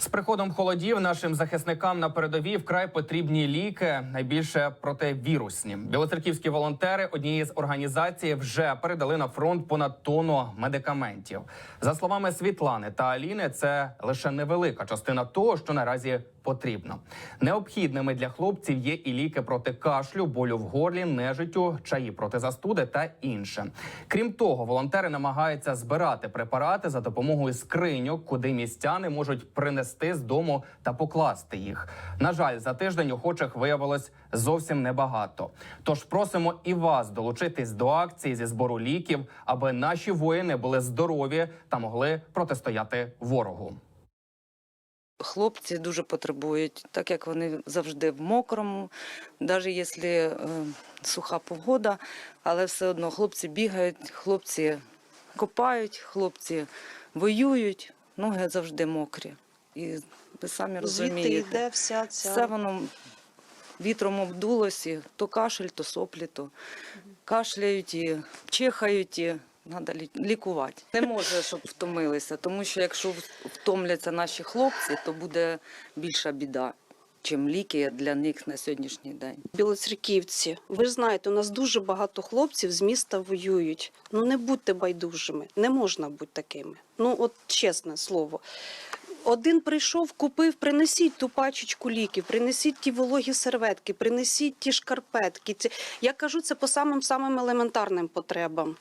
З приходом холодів нашим захисникам на передовій вкрай потрібні ліки, найбільше противірусні. Білоцерківські волонтери однієї з організацій вже передали на фронт понад тонну медикаментів. За словами Світлани та Аліни, це лише невелика частина того, що наразі потрібно. Необхідними для хлопців є і ліки проти кашлю, болю в горлі, нежиттю, чаї проти застуди та інше. Крім того, волонтери намагаються збирати препарати за допомогою скриньок, куди містяни можуть принести з дому та покласти їх. На жаль, за тиждень охочих виявилось зовсім небагато. Тож просимо і вас долучитись до акції зі збору ліків, аби наші воїни були здорові та могли протистояти ворогу. Хлопці дуже потребують, так як вони завжди в мокрому, навіть якщо е, суха погода, але все одно хлопці бігають, хлопці копають, хлопці воюють, ноги завжди мокрі. І ви самі Звідти розумієте, йде вся ця все воно вітром обдулося, то кашель, то соплі, то кашляють і чихають, і треба лікувати. Не може, щоб втомилися, тому що якщо втомляться наші хлопці, то буде більша біда, чим ліки для них на сьогоднішній день. білоцерківці. Ви ж знаєте, у нас дуже багато хлопців з міста воюють. Ну не будьте байдужими, не можна бути такими. Ну, от чесне слово. Один прийшов, купив, принесіть ту пачечку ліків, принесіть ті вологі серветки, принесіть ті шкарпетки. Я кажу це по самим самим елементарним потребам.